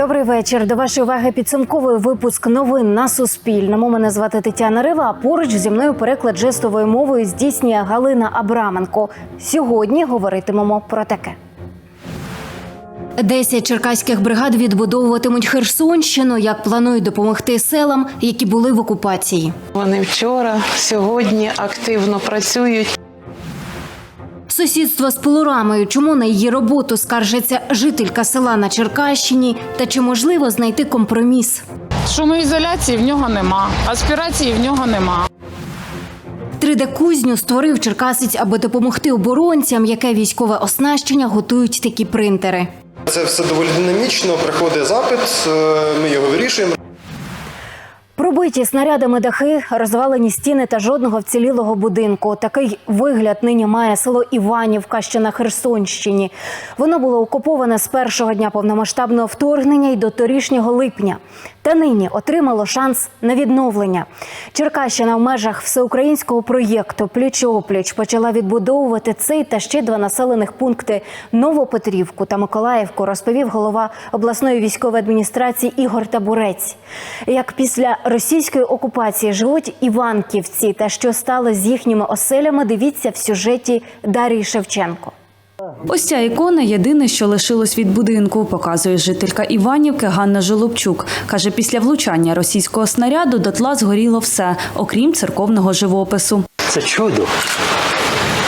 Добрий вечір. До вашої уваги підсумковий випуск новин на Суспільному. Мене звати Тетяна Рива. А поруч зі мною переклад жестовою мовою здійснює Галина Абраменко. Сьогодні говоритимемо про таке. Десять черкаських бригад відбудовуватимуть Херсонщину, як планують допомогти селам, які були в окупації. Вони вчора, сьогодні активно працюють. Сусідство з пилорамою. Чому на її роботу скаржиться жителька села на Черкащині? Та чи можливо знайти компроміс? Шумоізоляції в нього нема, аспірації в нього нема. 3D-кузню створив черкасець, аби допомогти оборонцям, яке військове оснащення готують такі принтери. Це все доволі динамічно. Приходить запит, е, ми його вирішуємо. Пробиті снарядами дахи, розвалені стіни та жодного вцілілого будинку. Такий вигляд нині має село Іванівка, що на Херсонщині. Воно було окуповане з першого дня повномасштабного вторгнення й до торішнього липня. Та нині отримало шанс на відновлення. Черкащина в межах всеукраїнського проєкту Пліч-опліч почала відбудовувати цей та ще два населених пункти Новопетрівку та Миколаївку, розповів голова обласної військової адміністрації Ігор Табурець. Як після російської окупації живуть іванківці та що стало з їхніми оселями, дивіться в сюжеті Дарії Шевченко. Ось ця ікона єдине, що лишилось від будинку, показує жителька Іванівки Ганна Жолобчук. Каже, після влучання російського снаряду дотла згоріло все, окрім церковного живопису. Це чудо.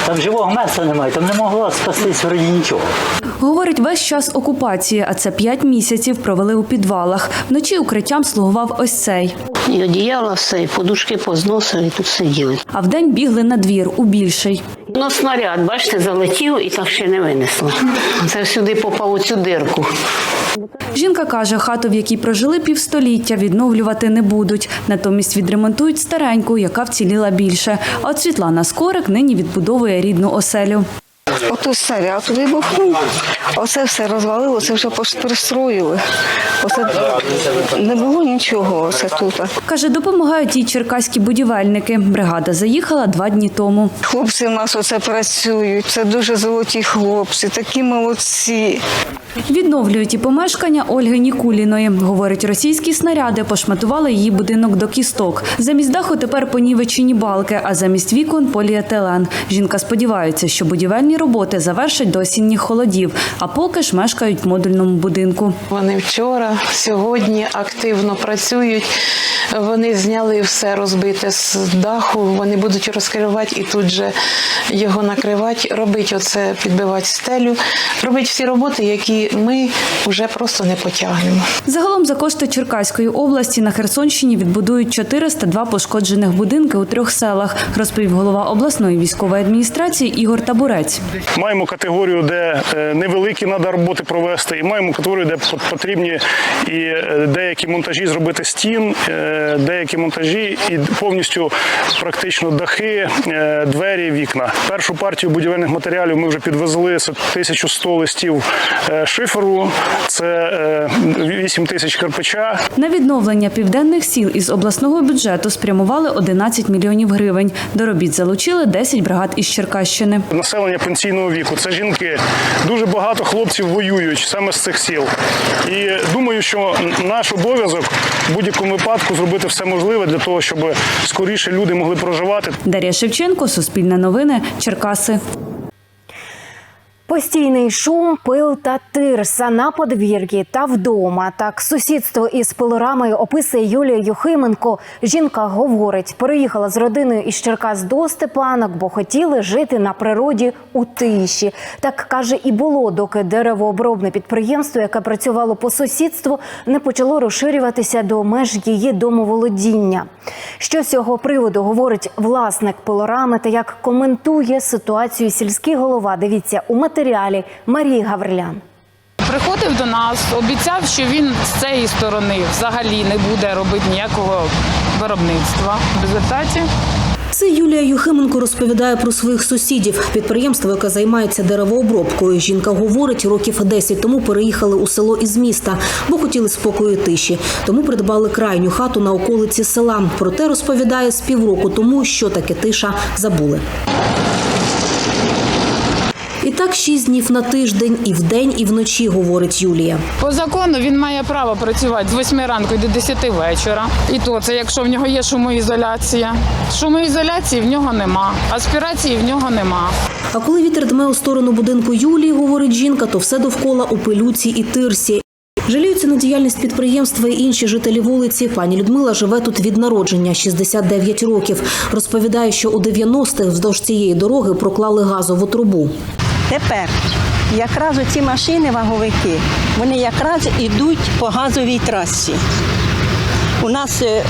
Там живого місця немає, там не могло спастись вроді нічого. Говорить, весь час окупації, а це п'ять місяців провели у підвалах. Вночі укриттям слугував ось цей. І одіяла все, і подушки позносили, і тут сиділи. А вдень бігли на двір у більший. Ну, снаряд, бачите, залетів і так ще не винесло. Це сюди попав у цю дирку. Жінка каже, хату, в якій прожили півстоліття, відновлювати не будуть. Натомість відремонтують стареньку, яка вціліла більше. От Світлана Скорик нині відбудовує рідну оселю. Ото снаряд вибухнув, оце все розвалило, це вже пристроїли. Оце не було нічого оце тут. Каже, допомагають їй черкаські будівельники. Бригада заїхала два дні тому. Хлопці в нас оце працюють, це дуже золоті хлопці, такі молодці. Відновлюють і помешкання Ольги Нікуліної. Говорить, російські снаряди пошматували її будинок до кісток. Замість даху тепер понівечені балки, а замість вікон поліетилен. Жінка сподівається, що будівельні роботи завершать до осінніх холодів, а поки ж мешкають в модульному будинку. Вони вчора, сьогодні активно працюють. Вони зняли все розбите з даху. Вони будуть розкривати і тут же його накривати, робити оце, підбивати стелю, робити всі роботи, які ми вже просто не потягнемо. Загалом за кошти Черкаської області на Херсонщині відбудують 402 пошкоджених будинки у трьох селах, розповів голова обласної військової адміністрації Ігор Табурець. Маємо категорію, де е, невеликі треба роботи провести, і маємо категорію, де потрібні і е, деякі монтажі зробити стін, е, деякі монтажі і повністю практично дахи, двері, вікна. Першу партію будівельних матеріалів ми вже підвезли це 1100 листів шиферу, це е, 8 тисяч кирпича. На відновлення південних сіл із обласного бюджету спрямували 11 мільйонів гривень. До робіт залучили 10 бригад із Черкащини. Населення пенсійного віку це жінки. Дуже багато хлопців воюють саме з цих сіл. І думаю, що наш обов'язок в будь-якому випадку зробити все можливе для того, щоб скоріше люди могли проживати. Дар'я Шевченко, Суспільне новини, Черкаси. Постійний шум, пил та тирса на подвір'ї та вдома. Так сусідство із пилорамою описує Юлія Юхименко. Жінка говорить, переїхала з родиною із Черкас до Степанок, бо хотіли жити на природі у тиші. Так каже, і було, доки деревообробне підприємство, яке працювало по сусідству, не почало розширюватися до меж її домоволодіння. Що з цього приводу говорить власник пилорами та як коментує ситуацію сільський голова? Дивіться у матеріалі Марії Гаврилян. Приходив до нас, обіцяв, що він з цієї сторони взагалі не буде робити ніякого виробництва. В результаті Це Юлія Юхименко розповідає про своїх сусідів. Підприємство, яке займається деревообробкою. Жінка говорить, років 10 тому переїхали у село із міста, бо хотіли спокою і тиші. Тому придбали крайню хату на околиці села. Проте розповідає з півроку тому, що таке тиша забули. І так шість днів на тиждень, і вдень, і вночі, говорить Юлія. По закону він має право працювати з 8 ранку до 10 вечора. І то це якщо в нього є шумоізоляція. Шумоізоляції в нього нема, аспірації в нього нема. А коли вітер дме у сторону будинку Юлії, говорить жінка, то все довкола у пилюці і тирсі. Жаліються на діяльність підприємства і інші жителі вулиці. Пані Людмила живе тут від народження 69 років. Розповідає, що у 90-х вздовж цієї дороги проклали газову трубу. Тепер якраз ці машини ваговики, вони якраз йдуть по газовій трасі. У нас е,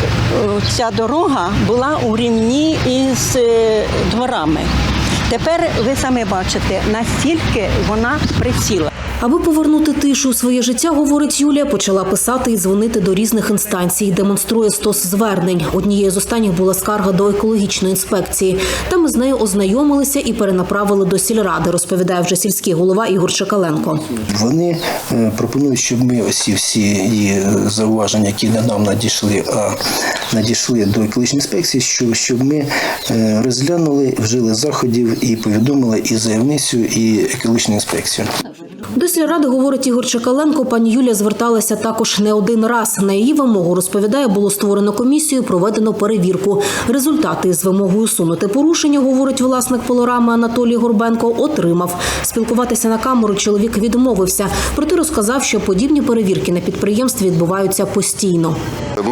ця дорога була у рівні із е, дворами. Тепер ви самі бачите, настільки вона присіла. Аби повернути тишу у своє життя, говорить Юлія, почала писати і дзвонити до різних інстанцій. Демонструє стос звернень. Однією з останніх була скарга до екологічної інспекції. Там ми з нею ознайомилися і перенаправили до сільради, розповідає вже сільський голова Ігор Чекаленко. Вони е, пропонують, щоб ми усі всі її е, зауваження, які не нам надійшли, а надійшли до екологічної інспекції, що, щоб ми е, розглянули, вжили заходів і повідомили і заявницю, і екологічну інспекцію. До сільради, говорить Ігор Чекаленко, пані Юлія зверталася також не один раз. На її вимогу розповідає, було створено комісію, проведено перевірку. Результати з вимогою усунути порушення, говорить власник полорами Анатолій Горбенко, отримав. Спілкуватися на камеру чоловік відмовився. Проте розказав, що подібні перевірки на підприємстві відбуваються постійно.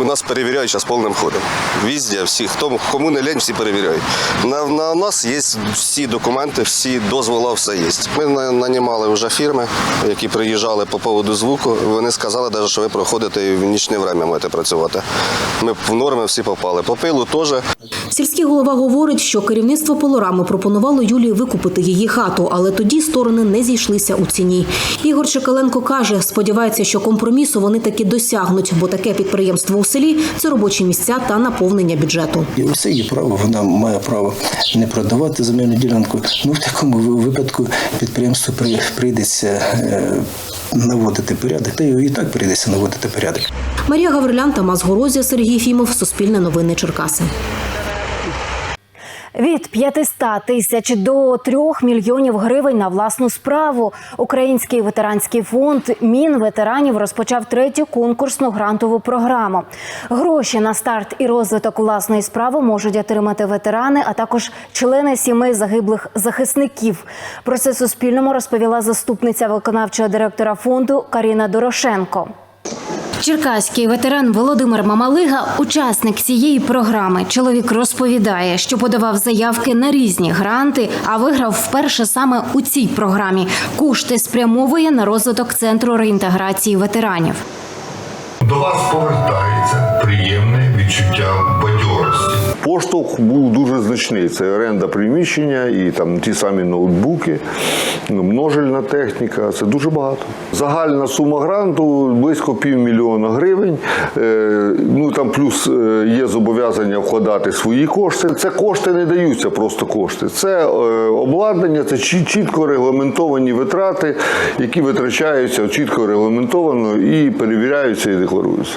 Ми нас перевіряють зараз повним ходом. Візде, всі, хто кому не лень, всі перевіряють. На, на нас є всі документи, всі дозволи, все є. Ми на- нанімали вже фірми, які приїжджали по поводу звуку. Вони сказали, навіть, що ви проходите і в нічне время маєте працювати. Ми в норми всі попали. По пилу теж. Сільський голова говорить, що керівництво полорами пропонувало Юлії викупити її хату, але тоді сторони не зійшлися у ціні. Ігор Чекаленко каже, сподівається, що компромісу вони таки досягнуть, бо таке підприємство у селі це робочі місця та наповнення бюджету. І усе є право, вона має право не продавати земельну ділянку. Ну в такому випадку підприємству прийдеться е, наводити порядок. Та і так прийдеться наводити порядок. Марія Гаврилян, Тамас Горозія, Сергій Фімов, Суспільне новини Черкаси. Від 500 тисяч до 3 мільйонів гривень на власну справу. Український ветеранський фонд Мін ветеранів розпочав третю конкурсну грантову програму. Гроші на старт і розвиток власної справи можуть отримати ветерани, а також члени сімей загиблих захисників. Про це Суспільному розповіла заступниця виконавчого директора фонду Каріна Дорошенко. Черкаський ветеран Володимир Мамалига учасник цієї програми. Чоловік розповідає, що подавав заявки на різні гранти, а виграв вперше саме у цій програмі. Кошти спрямовує на розвиток центру реінтеграції ветеранів. До вас повертається приємне відчуття. Поштовх був дуже значний. Це оренда приміщення і там ті самі ноутбуки, множильна техніка. Це дуже багато. Загальна сума гранту близько півмільйона гривень. Е, Ну там плюс е, є зобов'язання вкладати свої кошти. Це кошти не даються просто кошти. Це е, обладнання, це чітко регламентовані витрати, які витрачаються чітко регламентовано і перевіряються і декларуються.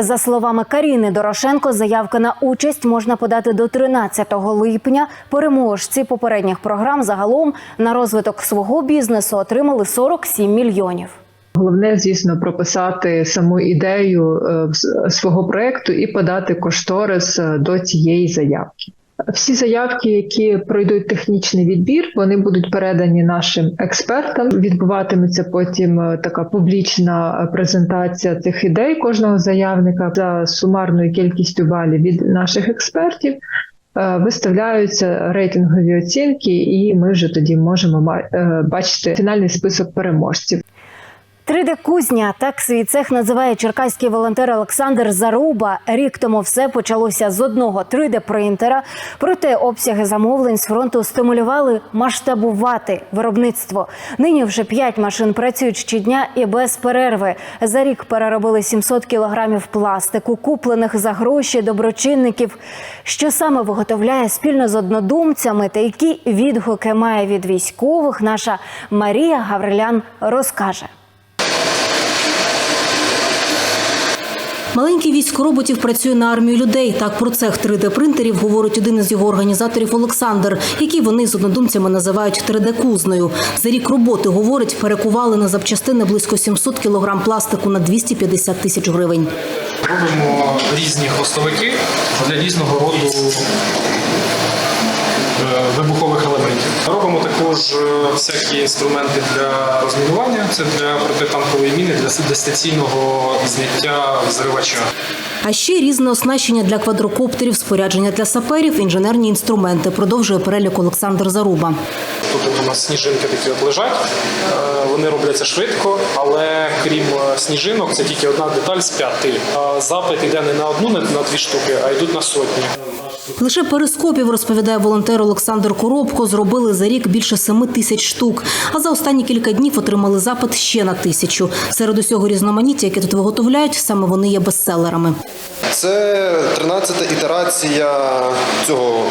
За словами Каріни Дорошенко, заявки на участь можна подати до 13 липня. Переможці попередніх програм загалом на розвиток свого бізнесу отримали 47 мільйонів. Головне, звісно, прописати саму ідею е, свого проекту і подати кошторис е, до цієї заявки. Всі заявки, які пройдуть технічний відбір, вони будуть передані нашим експертам. Відбуватиметься потім е, така публічна е, презентація цих ідей кожного заявника за сумарною кількістю балів від наших експертів. Е, Виставляються рейтингові оцінки, і ми вже тоді можемо бачити фінальний список переможців. 3D кузня так свій цех називає черкаський волонтер Олександр Заруба. Рік тому все почалося з одного 3D принтера. Проте обсяги замовлень з фронту стимулювали масштабувати виробництво. Нині вже 5 машин працюють щодня і без перерви. За рік переробили 700 кілограмів пластику, куплених за гроші доброчинників. Що саме виготовляє спільно з однодумцями та які відгуки має від військових, наша Марія Гаврилян розкаже. Маленький військо роботів працює на армію людей. Так про цех 3D-принтерів говорить один із його організаторів Олександр, який вони з однодумцями називають 3D-кузнею. За рік роботи, говорить, перекували на запчастини близько 700 кілограм пластику на 250 тисяч гривень. Робимо різні хвостовики для різного роду е, вибухових. Робимо також е, всякі інструменти для розмінування, це для протитанкової міни, для дистанційного зняття взривача. А ще різне оснащення для квадрокоптерів, спорядження для саперів, інженерні інструменти. Продовжує перелік Олександр Заруба. Тут у нас сніжинки такі от лежать. Вони робляться швидко, але крім е, сніжинок, це тільки одна деталь з п'яти. А Запит йде не на одну, не на дві штуки, а йдуть на сотні. Лише перископів, розповідає волонтер Олександр Коробко, зробили за рік більше семи тисяч штук. А за останні кілька днів отримали запит ще на тисячу. Серед усього різноманіття, яке тут виготовляють, саме вони є бестселерами. Це 13-та ітерація цього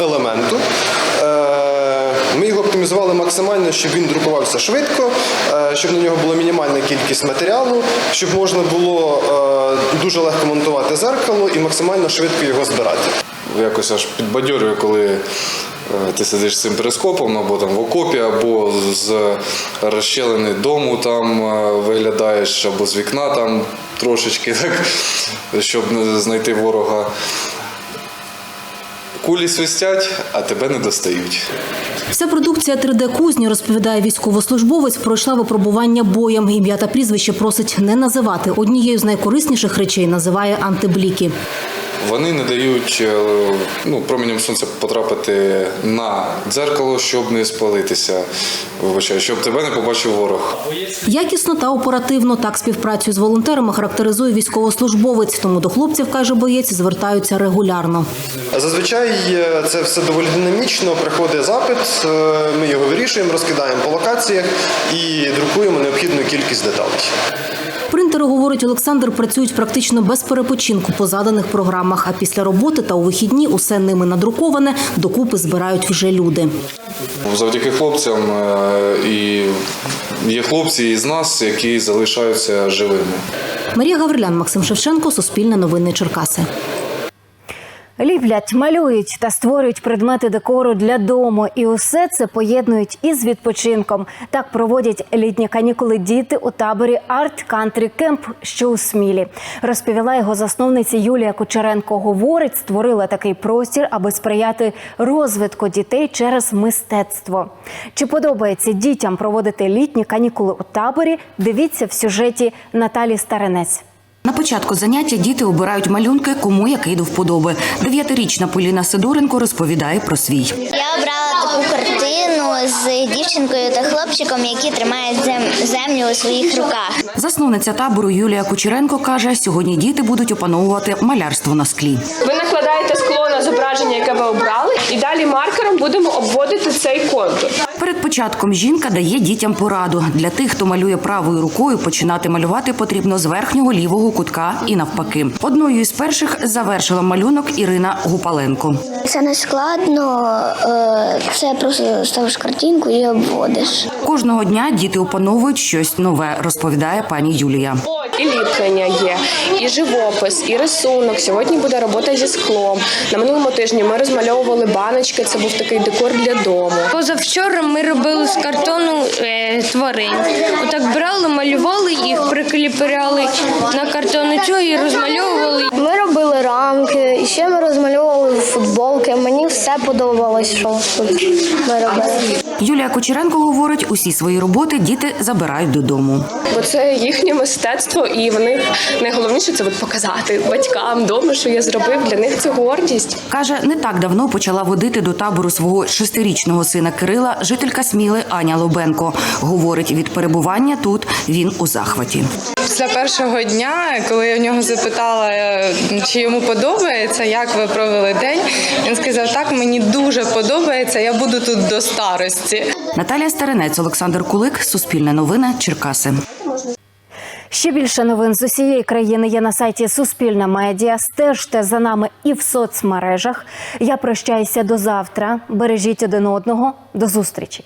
е, елементу. Оптимізували максимально, щоб він друкувався швидко, е, щоб на нього була мінімальна кількість матеріалу, щоб можна було е, дуже легко монтувати зеркало і максимально швидко його збирати. якось аж підбадьорює, коли е, ти сидиш з цим перископом, або там в окопі, або з розщелини дому там виглядаєш, або з вікна там трошечки, так, щоб знайти ворога. Кулі свистять, а тебе не достають. Вся продукція 3D-кузні, розповідає військовослужбовець, пройшла випробування боєм. Ім'я та прізвище просить не називати. Однією з найкорисніших речей називає антибліки. Вони не дають е, ну, променям сонця потрапити на дзеркало, щоб не спалитися. Вибачаю, щоб тебе не побачив ворог. Якісно та оперативно так співпрацю з волонтерами характеризує військовослужбовець. Тому до хлопців, каже боєць, звертаються регулярно. Зазвичай е, це все доволі динамічно. Приходить запит, е, ми його вирішуємо, розкидаємо по локаціях і друкуємо необхідну кількість деталей. Принтери, говорить Олександр, працюють практично без перепочинку по заданих програмах. А після роботи та у вихідні усе ними надруковане докупи збирають вже люди. Завдяки хлопцям е, і є хлопці із нас, які залишаються живими. Марія Гаврилян, Максим Шевченко, Суспільне новини Черкаси. Ліплять, малюють та створюють предмети декору для дому, і усе це поєднують із відпочинком. Так проводять літні канікули діти у таборі Арт Кантрі Кемп, що у Смілі. Розповіла його засновниця Юлія Кучеренко. Говорить, створила такий простір, аби сприяти розвитку дітей через мистецтво. Чи подобається дітям проводити літні канікули у таборі? Дивіться в сюжеті Наталі Старенець. На початку заняття діти обирають малюнки, кому який до вподоби. Дев'ятирічна Поліна Сидоренко розповідає про свій. Я обрала таку картину з дівчинкою та хлопчиком, які тримають зем- землю у своїх руках. Засновниця табору Юлія Кучеренко каже, сьогодні діти будуть опановувати малярство на склі. Ви накладаєте скло на зображення, яке ви обрали, і далі маркером будемо обводити цей контур. Перед початком жінка дає дітям пораду. Для тих, хто малює правою рукою, починати малювати потрібно з верхнього лівого кутка і навпаки. Одною із перших завершила малюнок Ірина Гупаленко. Це не складно, е, це просто ставиш картинку і обводиш. Кожного дня діти опановують щось нове, розповідає пані Юлія. І ліплення є, і живопис, і рисунок. Сьогодні буде робота зі склом. На минулому тижні ми розмальовували баночки. Це був такий декор для дому. Позавчора ми робили з картону е, тварин. Отак брали, малювали їх, прикліпляли на картону цього і розмальовували. Ми робили рамки, і ще ми розмальовували футболки. Мені все подобалось, що тут ми робили. Юлія Кучеренко говорить, усі свої роботи діти забирають додому. Бо це їхнє мистецтво, і вони найголовніше це от показати батькам вдома, що я зробив. Для них це гордість. Каже, не так давно почала водити до табору свого шестирічного сина Кирила жителька Сміли Аня Лобенко. Говорить, від перебування тут він у захваті. Після першого дня, коли я в нього запитала, е, чи йому подобається, як ви провели день, він сказав: так, мені дуже подобається, я буду тут до старості. Наталія Старинець, Олександр Кулик, Суспільне новини, Черкаси. Ще більше новин з усієї країни є на сайті Суспільна медіа. Стежте за нами і в соцмережах. Я прощаюся до завтра. Бережіть один одного. До зустрічі.